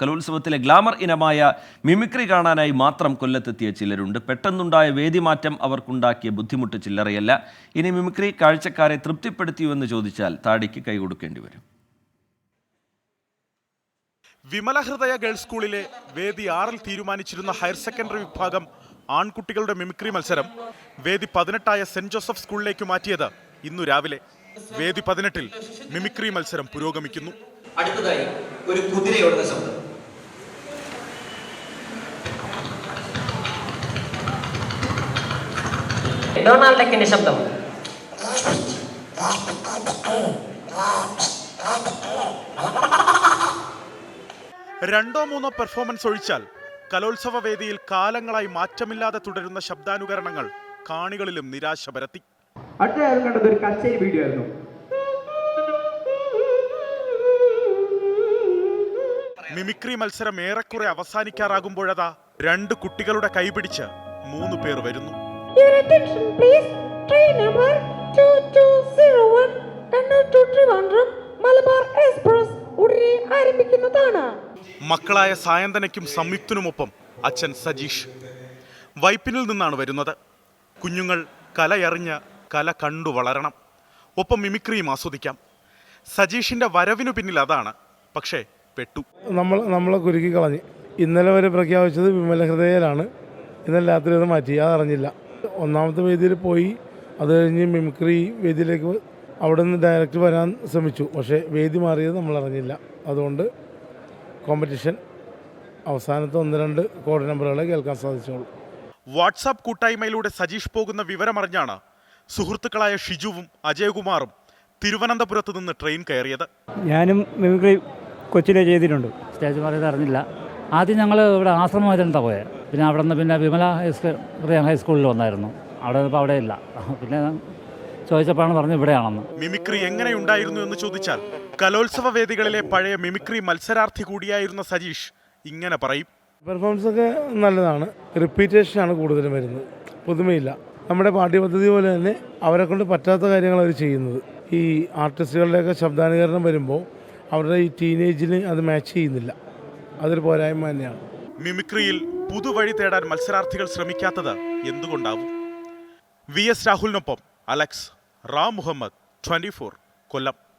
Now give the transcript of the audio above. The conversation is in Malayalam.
കലോത്സവത്തിലെ ഗ്ലാമർ ഇനമായ മിമിക്രി കാണാനായി മാത്രം കൊല്ലത്തെത്തിയ ചിലരുണ്ട്. പെട്ടെന്നുണ്ടായ വേദിമാറ്റം അവർക്കുണ്ടാക്കിയ ബുദ്ധിമുട്ട് ചില്ലറയല്ല. ഇനി മിമിക്രി കാഴ്ചക്കാരെ തൃപ്തിപ്പെടുത്തിയുവെന്ന് ചോദിച്ചാൽ താടിക്ക് കൈ കൊടുക്കേണ്ടി വരും. വിമലഹൃദയ ഗേൾസ് സ്കൂളിലെ വേദി ആറിൽ തീരുമാനിച്ചിരുന്ന ഹയർ സെക്കൻഡറി വിഭാഗം ആൺകുട്ടികളുടെ മിമിക്രി മത്സരം വേദി പതിനെട്ടായ സെന്റ് ജോസഫ് സ്കൂളിലേക്ക് മാറ്റിയത് ഇന്നു രാവിലെ. വേദി പതിനെട്ടിൽ മിമിക്രി മത്സരം പുരോഗമിക്കുന്നു. അടുത്തതായി ഒരു കുതിരയോടുന്ന ശബ്ദം. ഡൊണാൾഡ് ടെക്കിന്റെ ശബ്ദം. രണ്ടോ മൂന്നോ പെർഫോമൻസ് ഒഴിച്ചാൽ കലോത്സവ വേദിയിൽ കാലങ്ങളായി മാറ്റമില്ലാതെ തുടരുന്ന ശബ്ദാനുകരണങ്ങൾ കാണികളിലും നിരാശ പരത്തി. അടുത്തയാളും കണ്ടത് ഒരു കച്ചേരി വീഡിയോ ആയിരുന്നു. മിമിക്രി മത്സരം ഏറെക്കുറെ അവസാനിക്കാറാകുമ്പോഴതാ രണ്ട് കുട്ടികളുടെ കൈപിടിച്ച് മൂന്ന് പേർ വരുന്നു. Your attention, please. Train number 2201 Kannur to Trivandrum Malabar express ഉടനെ ആരംഭിക്കുന്നതാണ്. മക്കളായ സായന്തനയ്ക്കും സംയുക്തനുമൊപ്പം അച്ഛൻ സജീഷ്. വൈപ്പിനിൽ നിന്നാണ് വരുന്നത്. കുഞ്ഞുങ്ങൾ കലയറിഞ്ഞ് കല കണ്ടു വളരണം. ഒപ്പം മിമിക്രിയും ആസ്വദിക്കാം. സജീഷിന്റെ വരവിനു പിന്നിൽ അതാണ് പക്ഷേ പെട്ടു. നമ്മൾ നമ്മളെ കുരുക്കി കളഞ്ഞ്. ഇന്നലെ വരെ പ്രഖ്യാപിച്ചത് വിമല ഹൃദയയിലാണ്. ഇന്നലെ രാത്രി അത് മാറ്റി. അതറിഞ്ഞില്ല ഒന്നാമത്തെ വേദിയിൽ പോയി അത് കഴിഞ്ഞ് മിമിക്രി വേദിയിലേക്ക് അവിടെ നിന്ന് ഡയറക്റ്റ് വരാൻ ശ്രമിച്ചു. പക്ഷേ വേദി മാറിയത് നമ്മൾ അറിഞ്ഞില്ല. അതുകൊണ്ട് കോമ്പറ്റീഷൻ അവസാനത്തെ ഒന്ന് രണ്ട് കോഡ് നമ്പറുകളെ കേൾക്കാൻ സാധിച്ചുള്ളൂ വാട്സാപ്പ് കൂട്ടായ്മയിലൂടെ സജീഷ് പോകുന്ന വിവരമറിഞ്ഞാണ് സുഹൃത്തുക്കളായ ഷിജുവും അജയകുമാറും തിരുവനന്തപുരത്ത് നിന്ന് ട്രെയിൻ കയറിയത്. ഞാനും മിമിക്രി കൊച്ചിലെ ചെയ്തിട്ടുണ്ട്. സ്റ്റേജ് മാറിയത് അറിഞ്ഞില്ല. ആദ്യം ഞങ്ങൾ ഇവിടെ ആശ്രമമായിട്ടാണ് പോയത് പിന്നെ അവിടെ നിന്ന് പിന്നെ വിമല ഹൈസ്കൂൾ ഹൈസ്കൂളിൽ വന്നായിരുന്നു. അവിടെ ഇപ്പോൾ അവിടെ ഇല്ല. പിന്നെ ചോദിച്ചപ്പോഴാണ് പറഞ്ഞു ഇവിടെയാണെന്ന്. മിമിക്രി എങ്ങനെ ഉണ്ടായിരുന്നു എന്ന് ചോദിച്ചാൽ കലോത്സവ വേദികളിലെ പഴയ മിമിക്രി മത്സരാർത്ഥി കൂടിയായിരുന്ന സജീഷ് ഇങ്ങനെ പറയും. പെർഫോമൻസ് ഒക്കെ നല്ലതാണ്. റിപ്പീറ്റേഷൻ ആണ് കൂടുതലും വരുന്നത്. പുതുമയില്ല. നമ്മുടെ പാഠ്യപദ്ധതി പോലെ തന്നെ അവരെ കൊണ്ട് പറ്റാത്ത കാര്യങ്ങൾ അവർ ചെയ്യുന്നത്. ഈ ആർട്ടിസ്റ്റുകളുടെയൊക്കെ ശബ്ദാനുകരണം വരുമ്പോൾ അവരുടെ ഈ ടീനേജിന് അത് മാച്ച് ചെയ്യുന്നില്ല. അതൊരു പോരായ്മ തന്നെയാണ്. മിമിക്രിയിൽ പുതുവഴി തേടാൻ മത്സരാർത്ഥികൾ ശ്രമിക്കാത്തത് എന്തുകൊണ്ടാവും? വി എസ് രാഹുലിനൊപ്പം അലക്സ് റാം മുഹമ്മദ് ട്വന്റി കൊല്ലം.